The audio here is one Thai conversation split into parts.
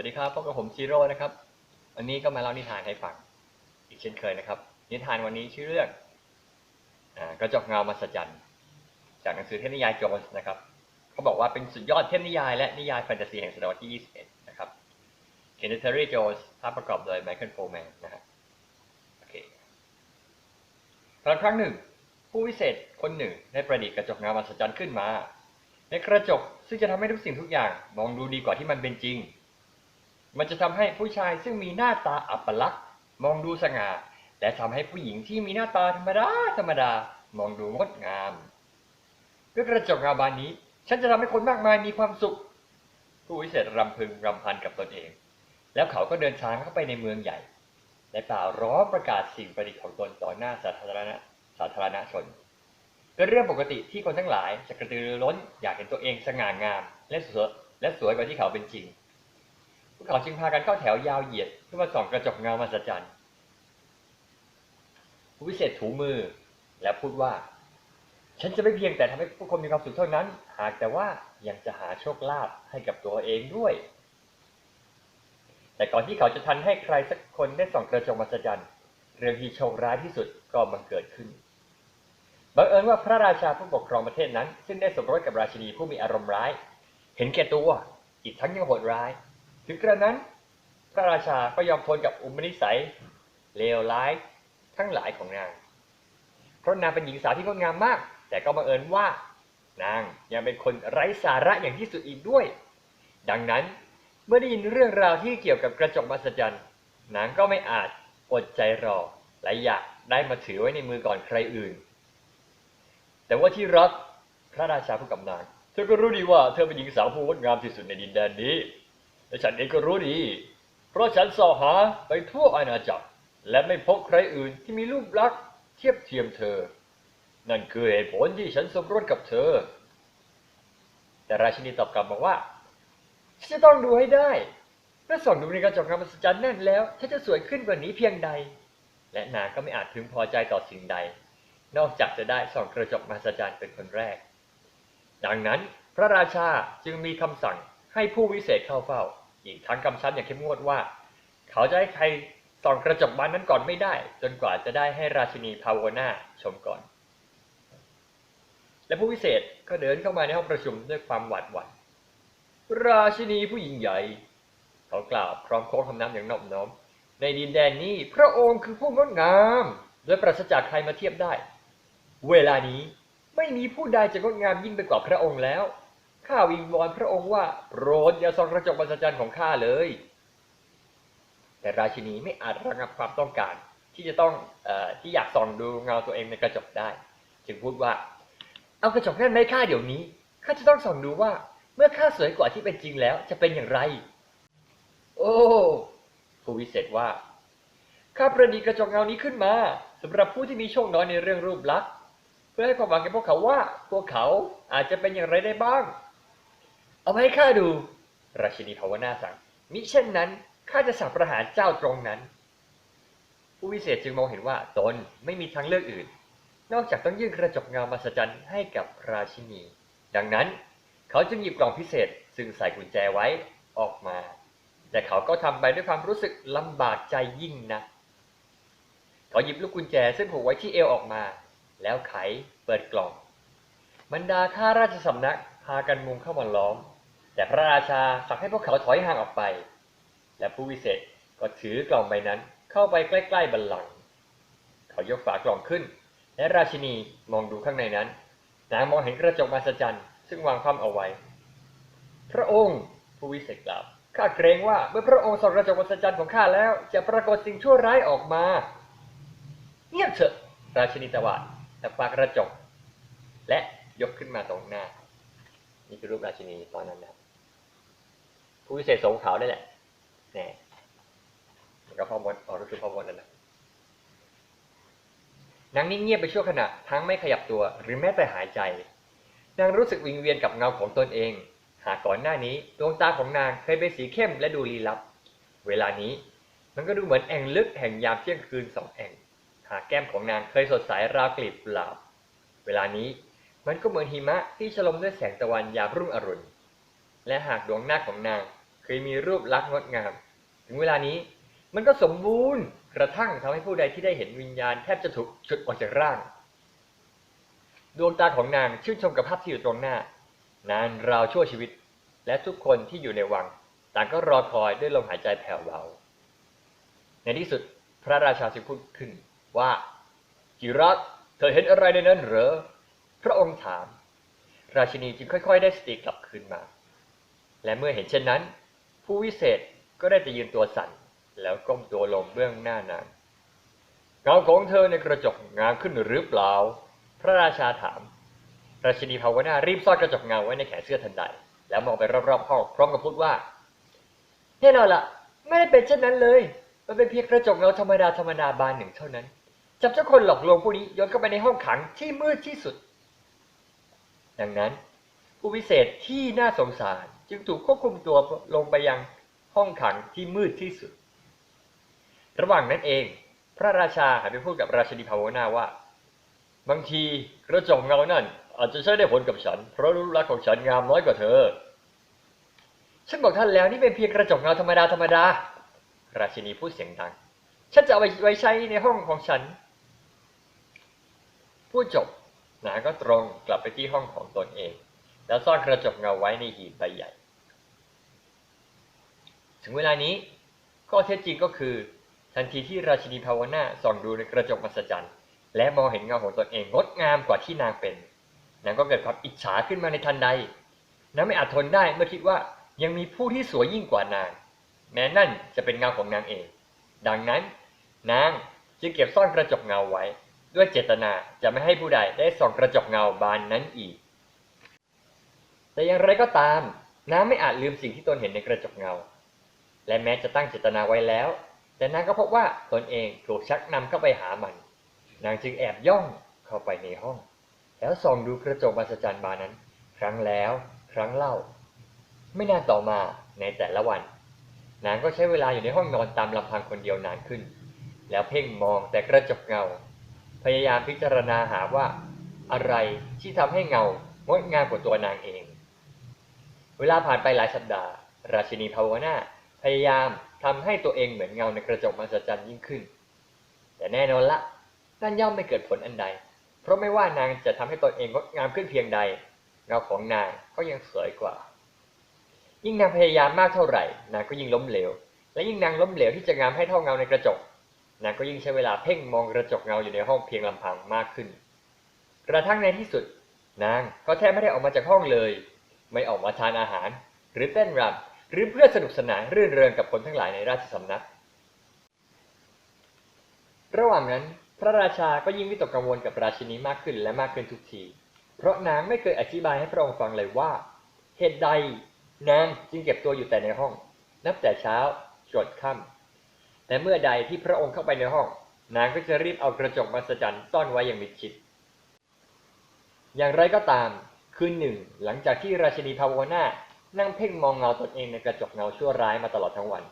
วัสดีครับพบกับผมซีโร่นะครับ วันนี้ก็มาเล่านิทานให้ฟังอีกเช่นเคยนะครับ นิทานวันนี้ชื่อเรื่องอกระจกเงามหัศจรรย์จากหนังสือเทพนิยายโจนส์นะครับเขาบอกว่าเป็นสุดยอดเทพนิยายและนิยายแฟนตาซีแห่งศตวรรษที่ 21 นะครับเคนเนอร์เทอรี่โจนส์ภาพประกอบโดยไมเคิลโฟแมนนะฮะโอเคครั้งครั้งหนึ่ง ผู้วิเศษคนหนึ่งได้ประดิษฐ์กระจกเงามหัศจรรย์ขึ้นมา ในกระจกซึ่งจะทำให้ทุกสิ่งทุกอย่างมองดูดีกว่าที่มันเป็นจริง มันจะทำให้ผู้ชายซึ่งมีหน้าตาอัปลักษณ์มองดูสง่า และทำให้ผู้หญิงที่มีหน้าตาธรรมดาธรรมดามองดูงดงาม ด้วยกระจกเงาบานนี้ ฉันจะทำให้คนมากมายมีความสุข ผู้วิเศษรำพึงรำพันกับตนเอง แล้วเขาก็เดินทางเข้าไปในเมืองใหญ่ และกล่าวร้องประกาศสิ่งประดิษฐ์ของตนต่อหน้าสาธารณะสาธารณชนเป็นเรื่องปกติที่คนทั้งหลายจะกระตือรือร้นอยากเห็นตัวเองสง่างามและสวยและสวยกว่าที่เขาเป็นจริง พวกเขาจึงพากันเข้าแถวยาวเหยียดเพื่อมาส่องกระจกเงามหัศจรรย์ผู้วิเศษถูมือและพูดว่า ฉันจะไม่เพียงแต่ทำให้ผู้คนมีความสุขเท่านั้น หากแต่ว่ายังจะหาโชคลาภให้กับตัวเองด้วย แต่ก่อนที่เขาจะทันให้ใครสักคนได้ส่องกระจกมหัศจรรย์ เรื่องที่โชคร้ายที่สุดก็บังเกิดขึ้นบังเอิญว่าพระราชาผู้ปกครองประเทศนั้น ซึ่งได้สมรสกับราชินีผู้มีอารมณ์ร้าย เห็นแก่ตัวอีกทั้งยังโหดร้าย ถึงกระนั้น พระราชาก็ยอมทนกับอุปนิสัยเลวร้ายทั้งหลายของนาง เพราะนางเป็นหญิงสาวที่งดงามมาก แต่ก็บังเอิญว่า นางยังเป็นคนไร้สาระอย่างที่สุดอีกด้วย ดังนั้นเมื่อได้ยินเรื่องราวที่เกี่ยวกับกระจกมหัศจรรย์นางก็ไม่อาจอดใจรอและอยากได้มาถือไว้ในมือก่อนใครอื่น แต่ว่าที่รักพระราชาพูดกับนางเธอก็รู้ดีว่าเธอเป็นหญิงสาวผู้งดงามที่สุดในดินแดนนี้ และฉันเองก็รู้ดี เพราะฉันสอหาไปทั่วอาณาจักร และไม่พบใครอื่นที่มีรูปลักษณ์เทียบเทียมเธอ นั่นคือเหตุผลที่ฉันสมรสกับเธอ แต่ราชินีตอบกลับมาว่า ฉันจะต้องดูให้ได้เมื่อส่องดูในกระจกเงามหัศจรรย์นั่นแล้วฉันจะสวยขึ้นกว่านี้เพียงใด และนางก็ไม่อาจพึงพอใจต่อสิ่งใด นอกจากจะได้ส่องกระจกมหัศจรรย์เป็นคนแรก ดังนั้นพระราชาจึงมีคำสั่งให้ผู้วิเศษเข้าเฝ้า อีกทั้งกำชับอย่างเข้มงวดว่า เขาจะให้ใครส่องกระจกบานนั้นก่อนไม่ได้ จนกว่าจะได้ให้ราชินีพาวนาชมก่อน และผู้วิเศษก็เดินเข้ามาในห้องประชุมด้วยความหวาดหวั่นราชินีผู้ยิ่งใหญ่ เขากล่าวพร้อมโค้งคำนับอย่างนอบน้อม ในดินแดนนี้พระองค์คือผู้งดงามโดยปราศจากใครมาเทียบได้ เวลานี้ไม่มีผู้ใดจะงดงามยิ่งไปกว่าพระองค์แล้ว ข้าวิงวอนพระองค์ว่าโปรดอย่าส่องกระจกมหัศจรรย์ของข้าเลย แต่ราชินีไม่อาจระงับความต้องการ ที่จะต้องอที่อยากส่องดูเงาตัวเองในกระจกได้ จึงพูดว่า เอากระจกนั่นมาให้ข้าเดี๋ยวนี้ข้าจะต้องส่องดูว่า เมื่อข้าสวยกว่าที่เป็นจริงแล้วจะเป็นอย่างไร โอ้ผู้วิเศษว่าข้าประดิษฐ์กระจกเงานี้ขึ้นมาสำหรับผู้ที่มีโชคน้อยในเรื่องรูปลักษณ์เพื่อให้ความหวังแก่พวกเขาว่า พวกเขาอาจจะเป็นอย่างไรได้บ้าง เอามาให้ข้าดู ราชินีภาวนาสั่ง มิเช่นนั้นข้าจะสั่งประหารเจ้าตรงนั้น ผู้วิเศษจึงมองเห็นว่าตนไม่มีทางเลือกอื่น นอกจากต้องยื่นกระจกเงามหัศจรรย์ให้กับราชินี ดังนั้น เขาจึงหยิบกล่องพิเศษซึ่งใส่กุญแจไว้ออกมา แต่เขาก็ทำไปด้วยความรู้สึกลำบากใจยิ่งนะเขาหยิบลูกกุญแจซึ่งผูกไว้ที่เอวออกมา แล้วไขเปิดกล่องบรรดาข้าราชสำนักพากันมุงเข้ามาล้อม แต่พระราชาสั่งให้พวกเขาถอยห่างออกไป และผู้วิเศษก็ถือกล่องใบนั้นเข้าไปใกล้ๆบัลลังก์เขายกฝากล่องขึ้น และราชินีมองดูข้างในนั้น นางมองเห็นกระจกมหัศจรรย์ซึ่งวางคว่ำเอาไว้ พระองค์ผู้วิเศษกล่าวข้าเกรงว่าเมื่อพระองค์ส่องกระจกมหัศจรรย์ของข้าแล้ว จะปรากฏสิ่งชั่วร้ายออกมา เงียบเถอะราชินีตวาดแต่ปากกระจก และยกขึ้นมาตรงหน้า นี่คือรูปราชินีตอนนั้นนะ ผู้วิเศษสงขาวได้แหละแน่แล้วก็พ่อมดอ๋อรู้สึกพ่อมดนั่นแหละนางนิ่งเงียบไปชั่วขณะทั้งไม่ขยับตัวหรือแม้แต่หายใจ นางรู้สึกวิงเวียนกับเงาของตนเอง หากก่อนหน้านี้ดวงตาของนางเคยเป็นสีเข้มและดูลี้ลับ เวลานี้มันก็ดูเหมือนแอ่งลึกแห่งยามเที่ยงคืนสองแอ่ง หากแก้มของนางเคยสดใสราวกลีบกุหลาบ เวลานี้มันก็เหมือนหิมะที่ฉลมด้วยแสงตะวันยามรุ่งอรุณ และหากดวงหน้าของนาง เคยมีรูปลักษณ์งดงาม ถึงเวลานี้มันก็สมบูรณ์กระทั่งทำให้ผู้ใดที่ได้เห็นวิญญาณแทบจะถูกฉุดออกจากร่าง ดวงตาของนางชื่นชมกับภาพที่อยู่ตรงหน้า นานราวชั่วชีวิต และทุกคนที่อยู่ในวัง ต่างก็รอคอยด้วยลมหายใจแผ่วเบาในที่สุดพระราชาจึงพูดขึ้นว่าจิรัตเธอเห็นอะไรในนั้นเหรอ พระองค์ถาม ราชินีจึงค่อย ๆ ได้สติกลับคืนมา และเมื่อเห็นเช่นนั้น ผู้วิเศษก็ได้แต่ยืนตัวสั่นแล้วก้มตัวลงเบื้องหน้านางเงาของเธอในกระจกงามขึ้นหรือเปล่า พระราชาถาม ราชินีภาวนารีบซ่อนกระจกเงาไว้ในแขนเสื้อทันใด แล้วมองไปรอบๆห้องพร้อมกับพูดว่าแน่นอนละไม่ได้เป็นเช่นนั้นเลย มันเป็นเพียงกระจกเงาธรรมดาธรรมดาบานหนึ่งเท่านั้น จับเจ้าคนหลอกลวงผู้นี้โยนเข้าไปในห้องขังที่มืดที่สุด ดังนั้น ผู้วิเศษที่น่าสงสาร จึงถูกควบคุมตัวลงไปยังห้องขังที่มืดที่สุด ระหว่างนั้นเอง พระราชาหันไปพูดกับราชินีภาวนาว่า บางทีกระจกเงานั่น อาจจะใช้ได้ผลกับฉัน เพราะรูปลักษณ์ของฉันงามน้อยกว่าเธอ ฉันบอกท่านแล้วนี่เป็นเพียงกระจกเงาธรรมดาธรรมดา ราชินีพูดเสียงดัง ฉันจะเอาไปไว้ใช้ในห้องของฉัน พูดจบนางก็ตรงกลับไปที่ห้องของตนเอง แล้วซ่อนกระจกเงาไว้ในหีบใบใหญ่ ถึงเวลานี้ข้อเท็จจริงก็คือ ทันทีที่ราชินีภาวนาส่องดูในกระจกมหัศจรรย์ และมองเห็นเงาของตนเองงดงามกว่าที่นางเป็นนางก็เกิดความอิจฉาขึ้นมาในทันใดนางไม่อาจทนได้เมื่อคิดว่ายังมีผู้ที่สวยยิ่งกว่านาง แม้นั่นจะเป็นเงาของนางเอง ดังนั้น นางจึงเก็บซ่อนกระจกเงาไว้ ด้วยเจตนาจะไม่ให้ผู้ใดได้ส่องกระจกเงาบานนั้นอีก แต่อย่างไรก็ตาม นางไม่อาจลืมสิ่งที่ตนเห็นในกระจกเงา และแม้จะตั้งเจตนาไว้แล้ว แต่นางก็พบว่าตนเองถูกชักนำเข้าไปหามัน นางจึงแอบย่องเข้าไปในห้อง แล้วส่องดูกระจกมหัศจรรย์บานนั้น ครั้งแล้วครั้งเล่า ไม่นานต่อมาในแต่ละวัน นางก็ใช้เวลาอยู่ในห้องนอนตามลำพังคนเดียวนานขึ้น แล้วเพ่งมองแต่กระจกเงา พยายามพิจารณาหาว่า อะไรที่ทำให้เงางดงามกว่าตัวนางเอง เวลาผ่านไปหลายสัปดาห์ ราชินีภาวนาพยายามทำให้ตัวเองเหมือนเงาในกระจกมหัศจรรย์ยิ่งขึ้น แต่แน่นอนละนั่นย่อมไม่เกิดผลอันใด เพราะไม่ว่านางจะทำให้ตนเองงดงามขึ้นเพียงใด เงาของนางก็ยังสวยกว่า ยิ่งนางพยายามมากเท่าไหร่ นางก็ยิ่งล้มเหลว และยิ่งนางล้มเหลวที่จะงามให้เท่าเงาในกระจก นางก็ยิ่งใช้เวลาเพ่งมองกระจกเงาอยู่ในห้องเพียงลำพังมากขึ้น กระทั่งในที่สุด นางก็แทบไม่ได้ออกมาจากห้องเลย ไม่ออกมาทานอาหาร หรือเต้นรำหรือเพื่อสนุกสนานรื่นเริงกับคนทั้งหลายในราชสำนัก ระหว่างนั้น พระราชาก็ยิ่งวิตกกังวลกับราชินีมากขึ้นและมากขึ้นทุกที เพราะนางไม่เคยอธิบายให้พระองค์ฟังเลยว่า เหตุใดนางจึงเก็บตัวอยู่แต่ในห้อง นับแต่เช้าจดค่ำแต่เมื่อใดที่พระองค์เข้าไปในห้อง นางก็จะรีบเอากระจกมหัศจรรย์ซ่อนไว้อย่างมิดชิด อย่างไรก็ตาม คืนหนึ่งหลังจากที่ราชินีภาวนานั่งเพ่งมองเงาตนเองในกระจกเงาชั่วร้ายมาตลอดทั้งวัน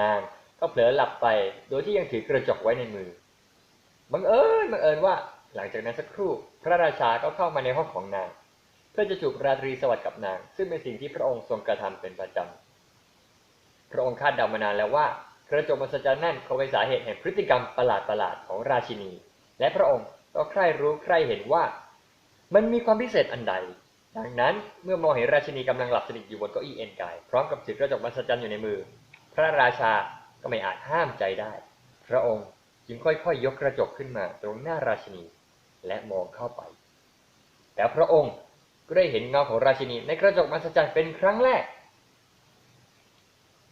นางก็เผลอหลับไปโดยที่ยังถือกระจกไว้ในมือบังเอิญบังเอิญว่าหลังจากนั้นสักครู่ พระราชาก็เข้ามาในห้องของนาง เพื่อจะจูบราตรีสวัสดิ์กับนาง ซึ่งเป็นสิ่งที่พระองค์ทรงกระทำเป็นประจำพระองค์คาดเดามานานแล้วว่ากระจกมหัศจรรย์นั่นคงเป็นสาเหตุแห่งพฤติกรรมประหลาดๆของราชินี และพระองค์ก็ใคร่รู้ใคร่เห็นว่า มันมีความพิเศษอันใด ดังนั้นเมื่อมองเห็นราชินีกำลังหลับสนิทอยู่บนเก้าอี้เอ็นกาย พร้อมกับถือกระจกมหัศจรรย์อยู่ในมือ พระราชาก็ไม่อาจห้ามใจได้ พระองค์จึงค่อยๆยกกระจกขึ้นมาตรงหน้าราชินี และมองเข้าไปแล้วพระองค์ก็ได้เห็นเงาของราชินีในกระจกมหัศจรรย์เป็นครั้งแรก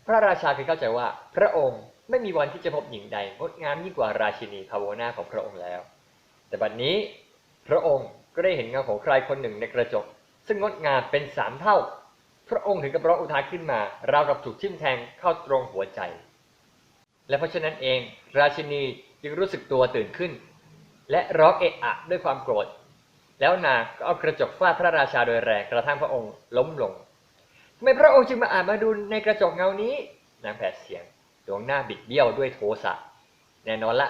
พระราชาเคยเข้าใจว่า พระองค์ไม่มีวันที่จะพบหญิงใดงดงามยิ่งกว่าราชินีภาวนาของพระองค์แล้ว แต่บัดนี้พระองค์ ก็ได้เห็นเงาของใครคนหนึ่งในกระจก ซึ่งงดงามเป็นสามเท่า พระองค์ถึงกับร้องอุทานขึ้นมาราวกับถูกทิ่มแทงเข้าตรงหัวใจ และเพราะฉะนั้นเอง ราชินีจึงรู้สึกตัวตื่นขึ้น และร้องเอะอะด้วยความโกรธ แล้วนางก็เอากระจกฟาดพระราชาโดยแรงกระทั่งพระองค์ล้มลงทำไมพระองค์จึงมาอ่านมาดูในกระจกเงานี้ นางแผดเสียง ดวงหน้าบิดเบี้ยวด้วยโทสะแน่นอนละ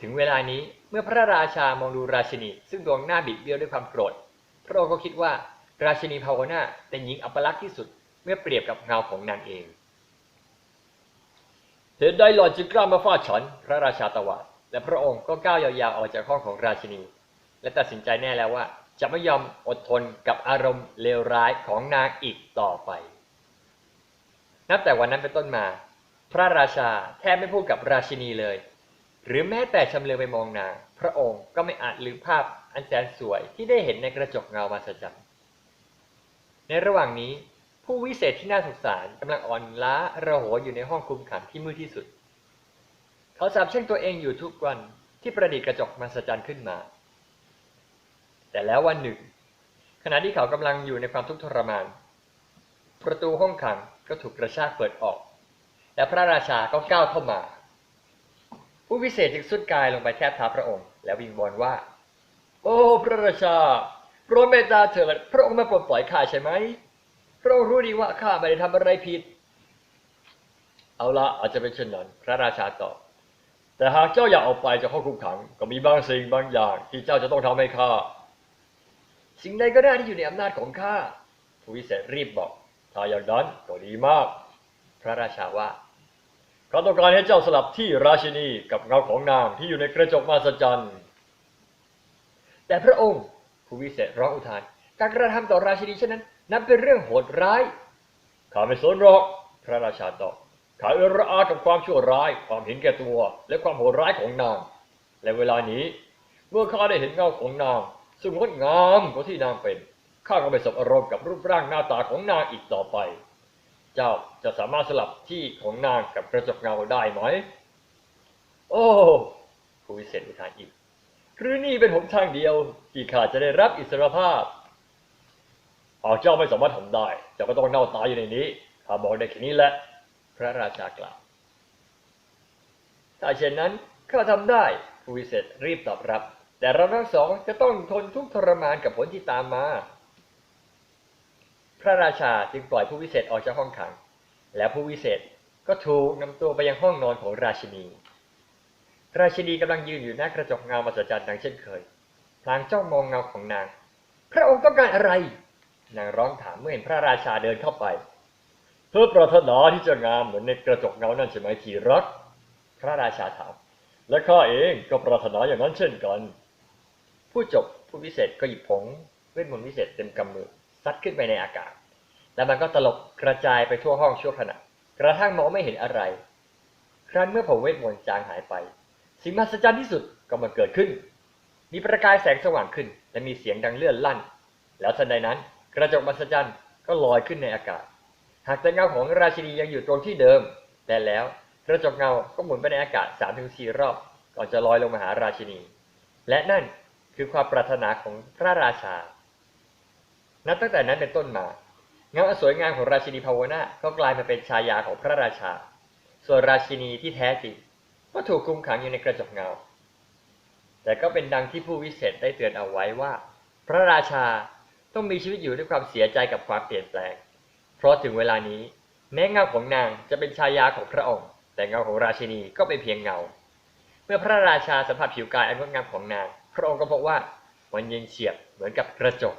ถึงเวลานี้ เมื่อพระราชามองดูราชินี ซึ่งดวงหน้าบิดเบี้ยวด้วยความโกรธ พระองค์ก็คิดว่าราชินีภาวนาเป็นหญิงอัปลักษณ์ที่สุดเมื่อเปรียบกับเงาของนางเองเหตุใดหล่อนจึงกล้ามาฟาดฉัน พระราชาตวาดและพระองค์ก็ก้าวยาวๆออกจากห้องของราชินี และตัดสินใจแน่แล้วว่า จะไม่ยอมอดทนกับอารมณ์เลวร้ายของนางอีกต่อไป นับแต่วันนั้นเป็นต้นมา พระราชาแทบไม่พูดกับราชินีเลย หรือแม้แต่ชำเลืองไปมองนางพระองค์ก็ไม่อาจลืมภาพอันแสนสวยที่ได้เห็นในกระจกเงามาสจันในระหว่างนี้ ผู้วิเศษที่น่าสงสารกำลังอ่อนล้าระโหอยู่ในห้องคุมขังที่มืดที่สุด เขาสาบแช่งตัวเองอยู่ทุกวันที่ประดิษฐ์กระจกมาสจันขึ้นมา แต่แล้ววันหนึ่ง ขณะที่เขากำลังอยู่ในความทุกข์ทรมาน ประตูห้องขังก็ถูกกระชากเปิดออก และพระราชาก็ก้าวเข้ามา ผู้วิเศษจึงสุดกายลงไปแทบเท้าพระองค์ แล้ววิงวอนว่า โอ้พระราชาโปรดเมตตาเถิดพระองค์มาปลดปล่อยข้าใช่ไหมพระองค์รู้ดีว่าข้าไม่ได้ทำอะไรผิด เอาละอาจจะเป็นเช่นนั้น พระราชาตอบแต่หากเจ้าอยากออกไปจากห้องคุมขัง ก็มีบางสิ่งบางอย่าง ที่เจ้าจะต้องทำให้ข้าสิ่งใดก็ได้ที่อยู่ในอำนาจของข้าผู้วิเศษรีบบอกถ้าอย่างนั้นก็ดีมาก พระราชาว่า เขาต้องการให้เจ้าสลับที่ราชินีกับเงาของนางที่อยู่ในกระจกมาสจันแต่พระองค์ผู้วิเศษร้องอุทาน การกระทำต่อราชินีเช่นนั้น นับเป็นเรื่องโหดร้ายข้าไม่สนหรอก พระราชาตอบข้าเอือระอากับความชั่วร้าย ความเห็นแก่ตัว และความโหดร้ายของนาง และเวลานี้ เมื่อข้าได้เห็นเงาของนางซึ่งงดงามกว่าที่นางเป็นข้าก็ไม่สบอารมณ์กับรูปร่างหน้าตาของนางอีกต่อไป เจ้าจะสามารถสลับที่ของนางกับกระจกเงาได้ไหม โอ้ผู้วิเศษอุทานอีก หรือนี่เป็นหนทางเดียว ที่ข้าจะได้รับอิสรภาพ หากเจ้าไม่สามารถทำได้ เจ้าก็ต้องเน่าตายอยู่ในนี้ข้าบอกได้แค่นี้แหละ พระราชากล่าว ถ้าเช่นนั้นข้าทำได้ผู้วิเศษรีบตอบรับ แต่เราทั้งสองจะต้องทนทุกข์ทรมานกับผลที่ตามมา พระราชาจึงปล่อยผู้วิเศษออกจากห้องขัง และผู้วิเศษก็ถูกนำตัวไปยังห้องนอนของราชินี ราชินีกำลังยืนอยู่หน้ากระจกเงามาสจันดังเช่นเคย พลางจ้องมองเงาของนาง พระองค์ต้องการอะไร นางร้องถามเมื่อเห็นพระราชาเดินเข้าไป เพื่อปรารถนาที่จะงามเหมือนในกระจกเงานั่นใช่ไหมที่รัก พระราชาถาม และข้าเองก็ปรารถนาอย่างนั้นเช่นกัน ผู้จบผู้วิเศษก็หยิบผงเวทมนต์วิเศษเต็มกำมือ ซัดขึ้นไปในอากาศ แล้วมันก็ตลบกระจายไปทั่วห้องชั่วขณะ กระทั่งมองไม่เห็นอะไร ครั้นเมื่อผงเวทมนต์จางหายไป สิ่งมหัศจรรย์ที่สุดก็มันเกิดขึ้น มีประกายแสงสว่างขึ้น และมีเสียงดังเลื่อนลั่น แล้วทันใดนั้นกระจกมหัศจรรย์ก็ลอยขึ้นในอากาศ หากแต่เงาของราชินียังอยู่ตรงที่เดิมแต่แล้วกระจกเงาก็หมุนไปในอากาศ 3-4ถึงรอบ ก่อนจะลอยลงมาหาราชินี และนั่นคือความปรารถนาของพระราชา นับตั้งแต่นั้นเป็นต้นมาเงาอันสวยงามของราชินีภาวนาก็กลายมาเป็นชายาของพระราชา ส่วนราชินีที่แท้จริงก็ถูกคุมขังอยู่ในกระจกเงา แต่ก็เป็นดังที่ผู้วิเศษได้เตือนเอาไว้ว่า พระราชาต้องมีชีวิตอยู่ด้วยความเสียใจกับความเปลี่ยนแปลง เพราะถึงเวลานี้แม้เงาของนางจะเป็นชายาของพระองค์ แต่เงาของราชินีก็เป็นเพียงเงา เมื่อพระราชาสัมผัสผิวกายอันงดงามของนาง พระองค์ก็พบว่ามันเย็นเฉียบเหมือนกับกระจก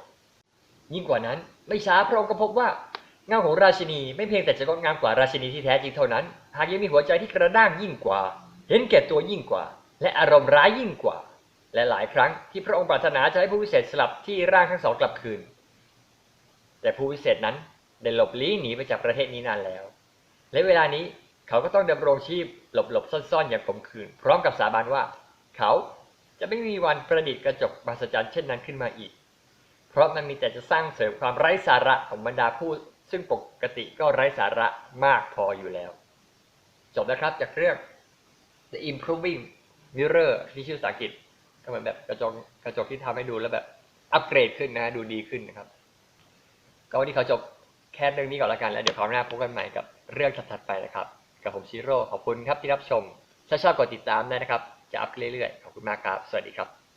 ยิ่งกว่านั้น ไม่ช้าพระองค์ก็พบว่าเงาของราชินีไม่เพียงแต่จะงดงามกว่าราชินีที่แท้จริงเท่านั้น หากยังมีหัวใจที่กระด้างยิ่งกว่า เห็นแก่ตัวยิ่งกว่า และอารมณ์ร้ายยิ่งกว่า และหลายครั้งที่พระองค์ปรารถนาจะให้ผู้วิเศษสลับที่ร่างทั้งสองกลับคืน แต่ผู้วิเศษนั้นได้หลบลี้หนีไปจากประเทศนี้นานแล้ว และเวลานี้เขาก็ต้องดำรงชีพหลบๆซ่อนๆอย่างขมขื่นพร้อมกับสาบานว่า เขาจะไม่มีวันประดิษฐ์กระจกมหัศจรรย์เช่นนั้นขึ้นมาอีก เพราะมันมีแต่จะสร้างเสริมความไร้สาระของบรรดาผู้ซึ่งปกติก็ไร้สาระมากพออยู่แล้ว จบนะครับจากเรื่อง The Improving Mirror ที่ชื่อภาษาอังกฤษก็เหมือนแบบกระจกกระจกที่ทำให้ดูแล้วแบบอัปเกรดขึ้นนะ ดูดีขึ้นนะครับ ก็วันนี้เขาจบแค่เรื่องนี้ก่อนละกัน แล้วเดี๋ยวคราวหน้าพบกันใหม่กับเรื่องถัดๆไปนะครับ กับผมชิโร่ขอบคุณครับที่รับชม ถ้าชอบกดติดตามได้นะครับ จะอัพเรื่อยๆ ขอบคุณมากครับ สวัสดีครับ